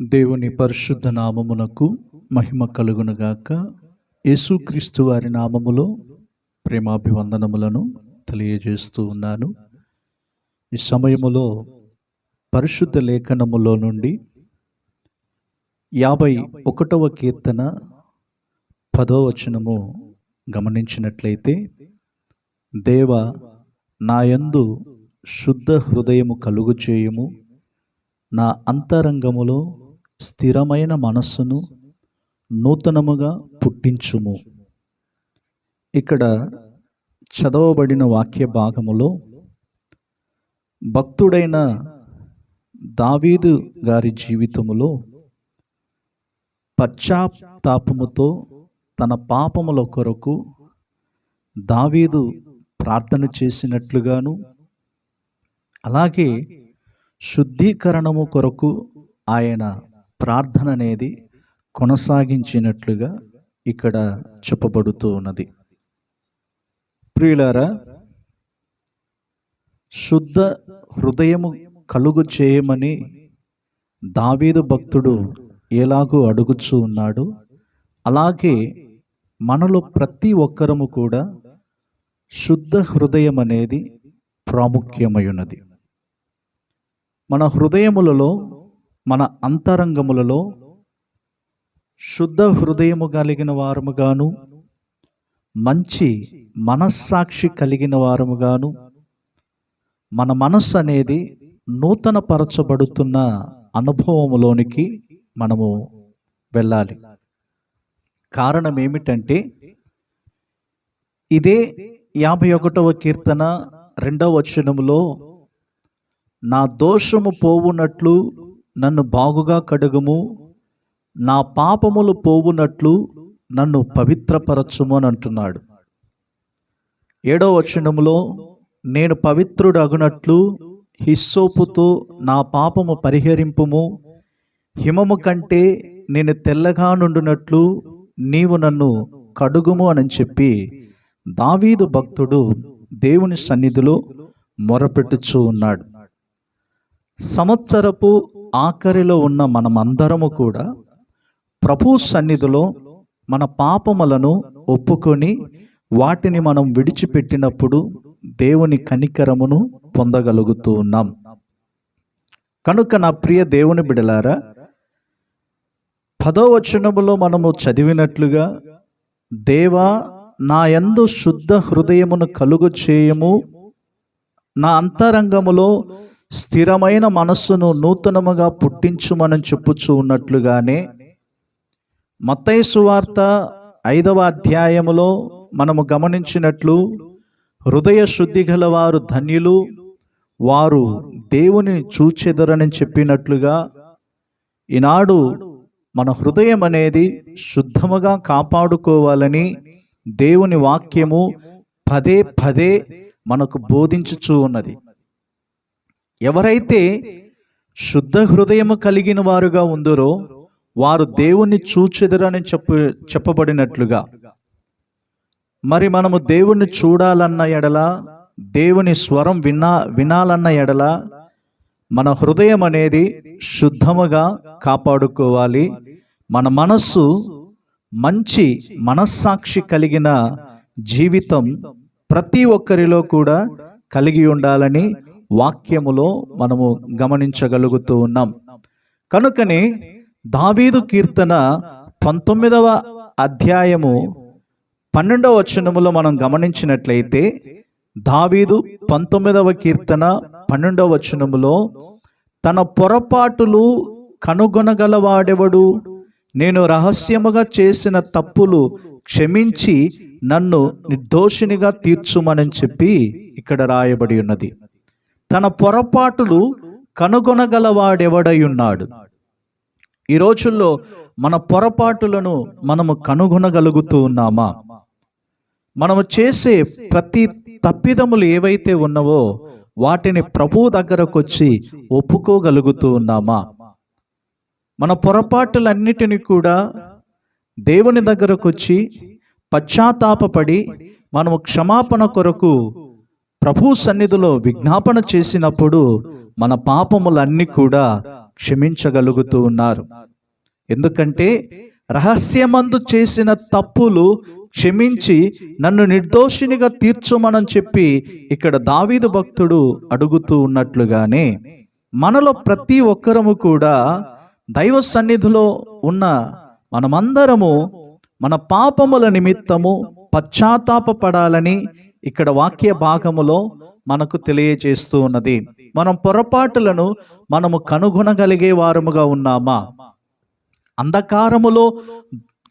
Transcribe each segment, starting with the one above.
దేవుని పరిశుద్ధ నామమునకు మహిమ కలుగునుగాక. యేసుక్రీస్తు వారి నామములో ప్రేమాభివందనములను తెలియజేస్తూ ఉన్నాను. ఈ సమయములో పరిశుద్ధ లేఖనములో నుండి యాభై ఒకటవ కీర్తన పదో వచనము గమనించినట్లయితే దేవ నాయందు శుద్ధ హృదయము కలుగు చేయుము నా అంతరంగములో స్థిరమైన మనస్సును నూతనముగా పుట్టించుము. ఇక్కడ చదవబడిన వాక్య భాగములో భక్తుడైన దావీదు గారి జీవితములో పశ్చాత్తాపముతో తన పాపముల కొరకు దావీదు ప్రార్థన చేసినట్లుగాను అలాగే శుద్ధీకరణము కొరకు ఆయన ప్రార్థన అనేది కొనసాగించినట్లుగా ఇక్కడ చెప్పబడుతూ ఉన్నది. ప్రియులారా శుద్ధ హృదయము కలుగు చేయమని దావీదు భక్తుడు ఎలాగూ అడుగుచూ ఉన్నాడు. అలాగే మనలో ప్రతి ఒక్కరము కూడా శుద్ధ హృదయం అనేది ప్రాముఖ్యమై ఉన్నది మన హృదయములలో మన అంతరంగములలో శుద్ధ హృదయము కలిగిన వారముగాను మంచి మనస్సాక్షి కలిగిన వారముగాను మన మనస్సు అనేది నూతన పరచబడుతున్న అనుభవములోనికి మనము వెళ్ళాలి. కారణం ఏమిటంటే ఇదే యాభై ఒకటవ కీర్తన రెండవ వచనములో నా దోషము పోవునట్లు నన్ను బాగుగా కడుగుము. నా పాపములు పోవునట్లు నన్ను పవిత్రపరచుము అని అంటున్నాడు. ఏడో వచనంలో నేను పవిత్రుడు అగునట్లు హిస్సోపుతో నా పాపము పరిహరింపుము. హిమము కంటే నేను తెల్లగా నుండునట్లు నీవు నన్ను కడుగుము అని చెప్పి దావీదు భక్తుడు దేవుని సన్నిధిలో మొరపెట్టుచూ ఉన్నాడు. సంవత్సరపు ఆఖరిలో ఉన్న మనమందరము కూడా ప్రభు సన్నిధిలో మన పాపములను ఒప్పుకొని వాటిని మనం విడిచిపెట్టినప్పుడు దేవుని కనికరమును పొందగలుగుతూ ఉన్నాం. కనుక నా ప్రియ దేవుని బిడలారా పదో వచనములో మనము చదివినట్లుగా దేవా నా యందు శుద్ధ హృదయమును కలుగు చేయము నా అంతరంగములో స్థిరమైన మనస్సును నూతనముగా పుట్టించుమని చెప్పుచూ ఉన్నట్లుగానే మత్తైసు వార్త ఐదవ అధ్యాయములో మనము గమనించినట్లు హృదయ శుద్ధి గలవారు ధన్యులు వారు దేవుని చూచెదరని చెప్పినట్లుగా ఈనాడు మన హృదయం అనేది శుద్ధముగా కాపాడుకోవాలని దేవుని వాక్యము పదే పదే మనకు బోధించుచూ ఉన్నది. ఎవరైతే శుద్ధ హృదయము కలిగిన వారుగా ఉందరో వారు దేవుణ్ణి చూచెదరని చెప్పు చెప్పబడినట్లుగా. మరి మనము దేవుణ్ణి చూడాలన్న ఎడల దేవుని స్వరం వినా వినాలన్న ఎడల మన హృదయం అనేది శుద్ధముగా కాపాడుకోవాలి. మన మనస్సు మంచి మనస్సాక్షి కలిగిన జీవితం ప్రతి ఒక్కరిలో కూడా కలిగి ఉండాలని వాక్యములో మనము గమనించగలుగుతూ ఉన్నాం. కనుకనే దావీదు కీర్తన పంతొమ్మిదవ అధ్యాయము పన్నెండవ వచనములో మనం గమనించినట్లయితే దావీదు పంతొమ్మిదవ కీర్తన పన్నెండవ వచనములో తన పొరపాటులు కనుగొనగలవాడెవడు? నేను రహస్యముగా చేసిన తప్పులు క్షమించి నన్ను నిర్దోషినిగా తీర్చుమని చెప్పి ఇక్కడ రాయబడి ఉన్నది. తన పొరపాటులు కనుగొనగలవాడెవడై ఉన్నాడు ఈ రోజుల్లో మన పొరపాటులను మనము కనుగొనగలుగుతూ ఉన్నామా? మనము చేసే ప్రతి తప్పిదములు ఏవైతే ఉన్నవో వాటిని ప్రభువు దగ్గరకు వచ్చి ఒప్పుకోగలుగుతూ ఉన్నామా? మన పొరపాటులన్నిటిని కూడా దేవుని దగ్గరకు వచ్చి పశ్చాత్తాపపడి మనము క్షమాపణ కొరకు ప్రభు సన్నిధిలో విజ్ఞాపన చేసినప్పుడు మన పాపములన్నీ కూడా క్షమించగలుగుతూ ఉన్నారు. ఎందుకంటే రహస్యమందు చేసిన తప్పులు క్షమించి నన్ను నిర్దోషినిగా తీర్చమనని చెప్పి ఇక్కడ దావీదు భక్తుడు అడుగుతూ ఉన్నట్లుగానే మనలో ప్రతి ఒక్కరము కూడా దైవ సన్నిధిలో ఉన్న మనమందరము మన పాపముల నిమిత్తము పశ్చాత్తాపపడాలని ఇక్కడ వాక్య భాగములో మనకు తెలియజేస్తూ ఉన్నది. మనం పొరపాటులను మనము కనుగొనగలిగే వారముగా ఉన్నామా? అంధకారములో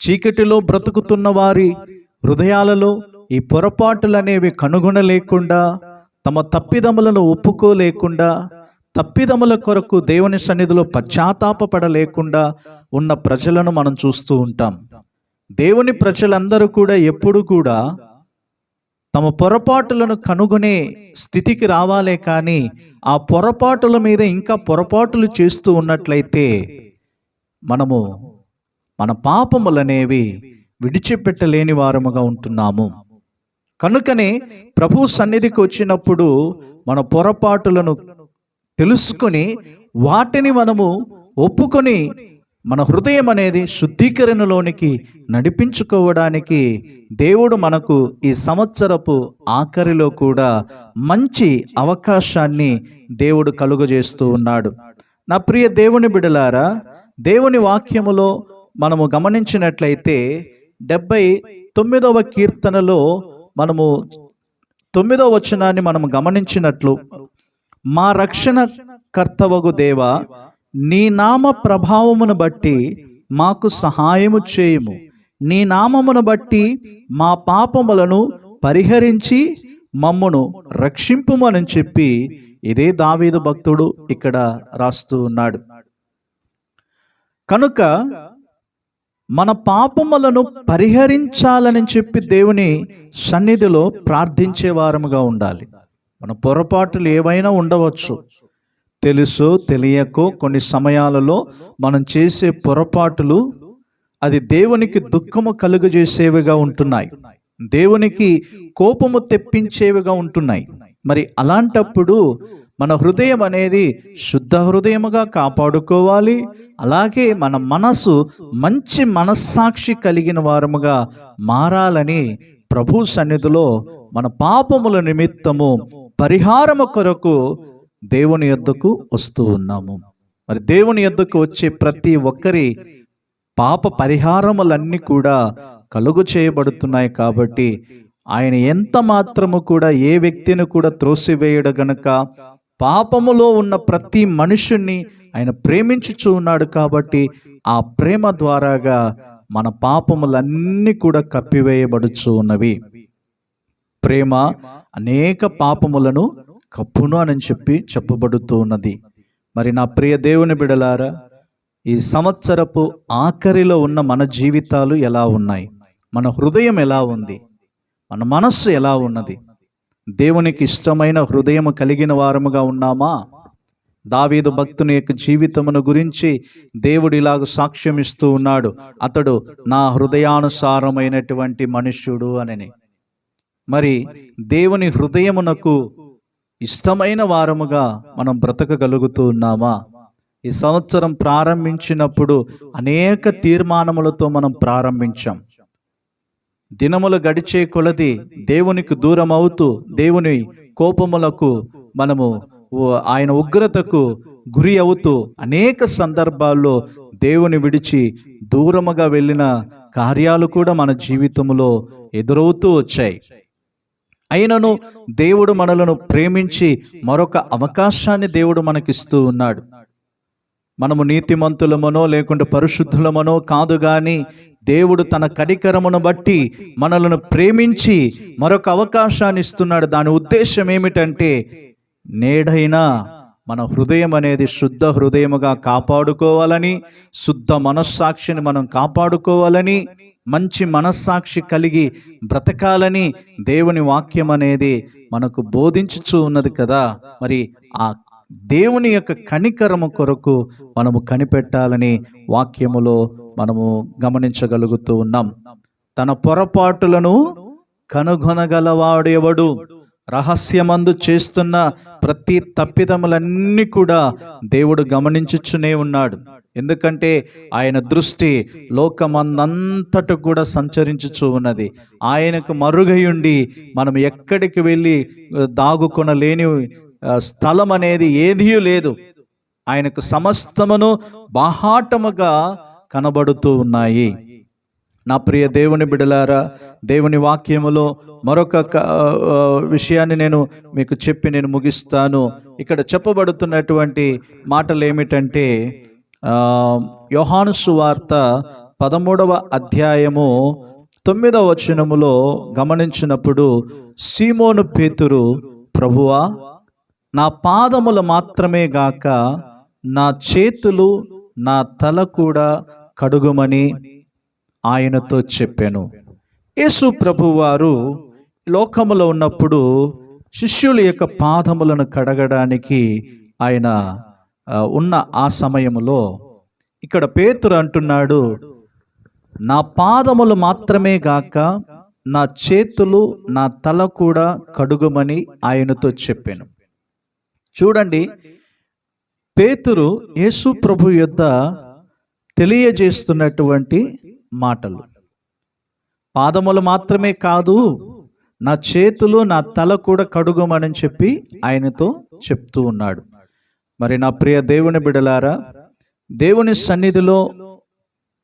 చీకటిలో బ్రతుకుతున్న వారి హృదయాలలో ఈ పొరపాటులు అనేవి కనుగొనలేకుండా తమ తప్పిదములను ఒప్పుకోలేకుండా తప్పిదముల కొరకు దేవుని సన్నిధిలో పశ్చాత్తాపపడలేకుండా ఉన్న ప్రజలను మనం చూస్తూ ఉంటాం. దేవుని ప్రజలందరూ కూడా ఎప్పుడు కూడా తమ పొరపాటులను కనుగొనే స్థితికి రావాలే కానీ ఆ పొరపాటుల మీద ఇంకా పొరపాటులు చేస్తూ ఉన్నట్లయితే మనము మన పాపములనేవి విడిచిపెట్టలేని వారముగా ఉంటున్నాము. కనుకనే ప్రభు సన్నిధికి వచ్చినప్పుడు మన పొరపాటులను తెలుసుకొని వాటిని మనము ఒప్పుకొని మన హృదయం అనేది శుద్ధీకరణలోనికి నడిపించుకోవడానికి దేవుడు మనకు ఈ సంవత్సరపు ఆఖరిలో కూడా మంచి అవకాశాన్ని దేవుడు కలుగజేస్తూ ఉన్నాడు. నా ప్రియ దేవుని బిడలారా దేవుని వాక్యములో మనము గమనించినట్లయితే డెబ్బై తొమ్మిదవ కీర్తనలో మనము తొమ్మిదవ వచనాన్ని మనము గమనించినట్లు మా రక్షణ కర్తవగు దేవ నీ నామ ప్రభావమును బట్టి మాకు సహాయము చేయము. నీ నామమును బట్టి మా పాపములను పరిహరించి మమ్మను రక్షింపుమని చెప్పి ఇదే దావీదు భక్తుడు ఇక్కడ రాస్తూ ఉన్నాడు. కనుక మన పాపములను పరిహరించాలని చెప్పి దేవుని సన్నిధిలో ప్రార్థించే వారముగా ఉండాలి. మన పొరపాట్లు ఏవైనా ఉండవచ్చు. తెలుసో తెలియకో కొన్ని సమయాలలో మనం చేసే పొరపాటులు అది దేవునికి దుఃఖము కలుగజేసేవిగా ఉంటున్నాయి. దేవునికి కోపము తెప్పించేవిగా ఉంటున్నాయి. మరి అలాంటప్పుడు మన హృదయం అనేది శుద్ధ హృదయముగా కాపాడుకోవాలి. అలాగే మన మనసు మంచి మనస్సాక్షి కలిగిన వారముగా మారాలని ప్రభు సన్నిధిలో మన పాపముల నిమిత్తము పరిహారము కొరకు దేవుని యొద్దకు వస్తూ ఉన్నాము. మరి దేవుని యొద్దకు వచ్చే ప్రతి ఒక్కరి పాప పరిహారములన్నీ కూడా కలుగు చేయబడుతున్నాయి కాబట్టి ఆయన ఎంత మాత్రము కూడా ఏ వ్యక్తిని కూడా త్రోసివేయడు గనక పాపములో ఉన్న ప్రతి మనుషుణ్ణి ఆయన ప్రేమించుచూ ఉన్నాడు కాబట్టి ఆ ప్రేమ ద్వారాగా మన పాపములన్నీ కూడా కప్పివేయబడుచు ఉన్నవి. ప్రేమ అనేక పాపములను కప్పును అని చెప్పి చెప్పబడుతూ ఉన్నది. మరి నా ప్రియ దేవుని బిడలారా ఈ సంవత్సరపు ఆఖరిలో ఉన్న మన జీవితాలు ఎలా ఉన్నాయి? మన హృదయం ఎలా ఉంది? మన మనస్సు ఎలా ఉన్నది? దేవునికి ఇష్టమైన హృదయం కలిగిన వారముగా ఉన్నామా? దావీదు భక్తుని యొక్క జీవితమును గురించి దేవుడు ఇలాగ సాక్ష్యం ఇస్తూ ఉన్నాడు. అతడు నా హృదయానుసారమైనటువంటి మనుష్యుడు అని మరి దేవుని హృదయమునకు ఇష్టమైన వారముగా మనం బ్రతకగలుగుతూ ఉన్నామా? ఈ సంవత్సరం ప్రారంభించినప్పుడు అనేక తీర్మానములతో మనం ప్రారంభించాం. దినములు గడిచే కొలది దేవునికి దూరం అవుతూ దేవుని కోపములకు మనము ఆయన ఉగ్రతకు గురి అవుతూ అనేక సందర్భాల్లో దేవుని విడిచి దూరముగా వెళ్ళిన కార్యాలు కూడా మన జీవితంలో ఎదురవుతూ వచ్చాయి. అయినను దేవుడు మనలను ప్రేమించి మరొక అవకాశాన్ని దేవుడు మనకిస్తూ ఉన్నాడు. మనము నీతిమంతులమనో లేకుంటే పరిశుద్ధులమనో కాదు కానీ దేవుడు తన కరికరమును బట్టి మనలను ప్రేమించి మరొక అవకాశాన్ని ఇస్తున్నాడు. దాని ఉద్దేశం ఏమిటంటే నేడైనా మన హృదయం అనేది శుద్ధ హృదయముగా కాపాడుకోవాలని శుద్ధ మనస్సాక్షిని మనం కాపాడుకోవాలని మంచి మనస్సాక్షి కలిగి బ్రతకాలని దేవుని వాక్యం అనేది మనకు బోధించుచూ ఉన్నది కదా. మరి ఆ దేవుని యొక్క కనికరము కొరకు మనము కనిపెట్టాలని వాక్యములో మనము గమనించగలుగుతూ ఉన్నాం. తన పొరపాటులను కనుగొనగలవాడెవడు? రహస్యమందు చేస్తున్న ప్రతి తప్పిదములన్నీ కూడా దేవుడు గమనించుచునే ఉన్నాడు. ఎందుకంటే ఆయన దృష్టి లోకమందంతట కూడా సంచరించుచూ ఉన్నది. ఆయనకు మరుగయుండి మనం ఎక్కడికి వెళ్ళి దాగుకొనలేని స్థలం అనేది ఏదీ లేదు. ఆయనకు సమస్తమును బాహాటముగా కనబడుతూ ఉన్నాయి. నా ప్రియ దేవుని బిడలారా దేవుని వాక్యములో మరొక విషయాన్ని నేను మీకు చెప్పి నేను ముగిస్తాను. ఇక్కడ చెప్పబడుతున్నటువంటి మాటలు ఏమిటంటే యోహాను సువార్త పదమూడవ అధ్యాయము తొమ్మిదవ వచనములో గమనించినప్పుడు సీమోను పేతురు ప్రభువా నా పాదములు మాత్రమే గాక నా చేతులు నా తల కూడా కడుగుమని ఆయనతో చెప్పాను. యేసు ప్రభువారు లోకములో ఉన్నప్పుడు శిష్యుల యొక్క పాదములను కడగడానికి ఆయన ఉన్న ఆ సమయములో ఇక్కడ పేతురు అంటున్నాడు నా పాదములు మాత్రమే గాక నా చేతులు నా తల కూడా కడుగుమని ఆయనతో చెప్పాను. చూడండి పేతురు యేసు ప్రభు యొద్ద తెలియజేస్తున్నటువంటి మాటలు. పాదములు మాత్రమే కాదు నా చేతులు నా తల కూడా కడుగమని చెప్పి ఆయనతో చెప్తూ ఉన్నాడు. మరి నా ప్రియ దేవుని బిడలారా దేవుని సన్నిధిలో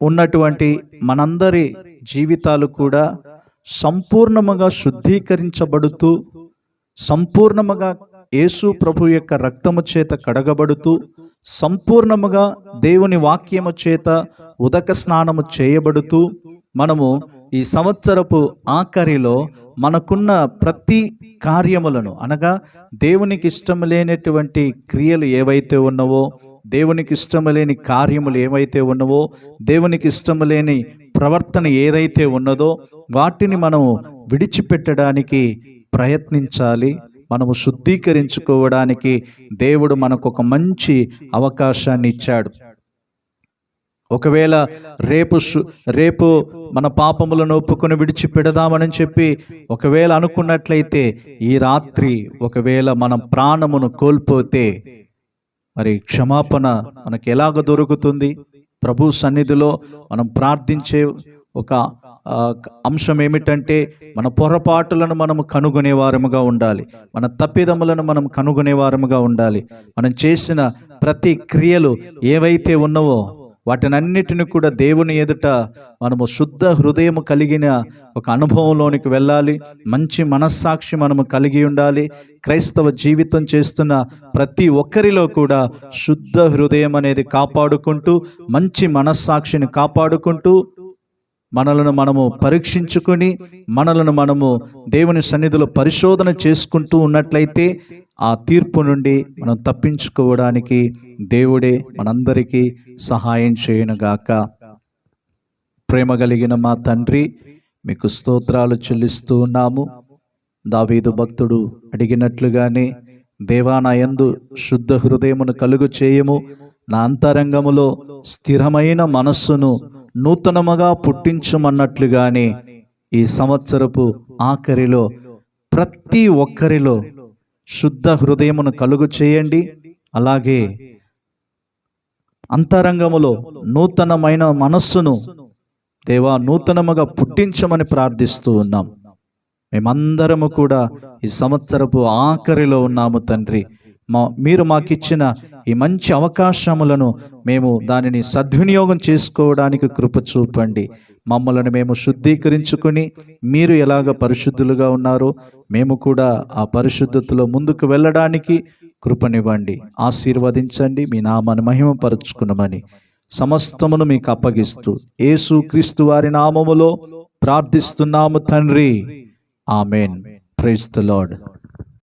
ఉన్నటువంటి మనందరి జీవితాలు కూడా సంపూర్ణముగా శుద్ధీకరించబడుతూ సంపూర్ణముగా యేసు ప్రభు యొక్క రక్తము చేత కడగబడుతూ సంపూర్ణముగా దేవుని వాక్యము చేత ఉదక స్నానము చేయబడుతూ మనము ఈ సంవత్సరపు ఆఖరిలో మనకున్న ప్రతి కార్యములను అనగా దేవునికి ఇష్టం లేనటువంటి క్రియలు ఏవైతే ఉన్నవో దేవునికి ఇష్టం లేని కార్యములు ఏవైతే ఉన్నవో దేవునికి ఇష్టం లేని ప్రవర్తన ఏదైతే ఉన్నదో వాటిని మనము విడిచిపెట్టడానికి ప్రయత్నించాలి. మనము శుద్ధీకరించుకోవడానికి దేవుడు మనకు ఒక మంచి అవకాశాన్ని ఇచ్చాడు. ఒకవేళ రేపు రేపు మన పాపములను ఒప్పుకొని విడిచిపెడదామని చెప్పి ఒకవేళ అనుకున్నట్లయితే ఈ రాత్రి ఒకవేళ మనం ప్రాణమును కోల్పోతే మరి క్షమాపణ మనకి ఎలాగ దొరుకుతుంది? ప్రభు సన్నిధిలో మనం ప్రార్థించే ఒక అంశం ఏమిటంటే మన పొరపాటులను మనము కనుగొనే వారముగా ఉండాలి. మన తప్పిదములను మనం కనుగొనే వారముగా ఉండాలి. మనం చేసిన ప్రతి క్రియలు ఏవైతే ఉన్నవో వాటినన్నిటిని కూడా దేవుని ఎదుట మనము శుద్ధ హృదయం కలిగిన ఒక అనుభవంలోనికి వెళ్ళాలి. మంచి మనస్సాక్షి మనము కలిగి ఉండాలి. క్రైస్తవ జీవితం చేస్తున్న ప్రతి ఒక్కరిలో కూడా శుద్ధ హృదయం అనేది కాపాడుకుంటూ మంచి మనస్సాక్షిని కాపాడుకుంటూ మనలను మనము పరీక్షించుకొని మనలను మనము దేవుని సన్నిధిలో పరిశోధన చేసుకుంటూ ఉన్నట్లయితే ఆ తీర్పు నుండి మనం తప్పించుకోవడానికి దేవుడే మనందరికీ సహాయం చేయనుగాక. ప్రేమ కలిగిన మా తండ్రి మీకు స్తోత్రాలు చెల్లిస్తూ ఉన్నాము. దావీదు భక్తుడు అడిగినట్లుగానే దేవా నా యందు శుద్ధ హృదయమును కలుగు చేయము. నా అంతరంగములో స్థిరమైన మనస్సును నూతనముగా పుట్టించమన్నట్లుగానే ఈ సంవత్సరపు ఆఖరిలో ప్రతి ఒక్కరిలో శుద్ధ హృదయమును కలుగు చేయండి. అలాగే అంతరంగములో నూతనమైన మనస్సును దేవా నూతనముగా పుట్టించమని ప్రార్థిస్తూ ఉన్నాం. మేమందరము కూడా ఈ సంవత్సరపు ఆఖరిలో ఉన్నాము తండ్రి. మా మీరు మాకిచ్చిన ఈ మంచి అవకాశములను మేము దానిని సద్వినియోగం చేసుకోవడానికి కృప చూపండి. మమ్మల్ని మేము శుద్ధీకరించుకొని మీరు ఎలాగ పరిశుద్ధులుగా ఉన్నారో మేము కూడా ఆ పరిశుద్ధతలో ముందుకు వెళ్ళడానికి కృపనివ్వండి. ఆశీర్వదించండి. మీ నామాన్ని మహిమపరుచుకున్నామని సమస్తమును మీకు అప్పగిస్తూ యేసు క్రీస్తు వారి నామములో ప్రార్థిస్తున్నాము తండ్రి. ఆమెన్. Praise the lord.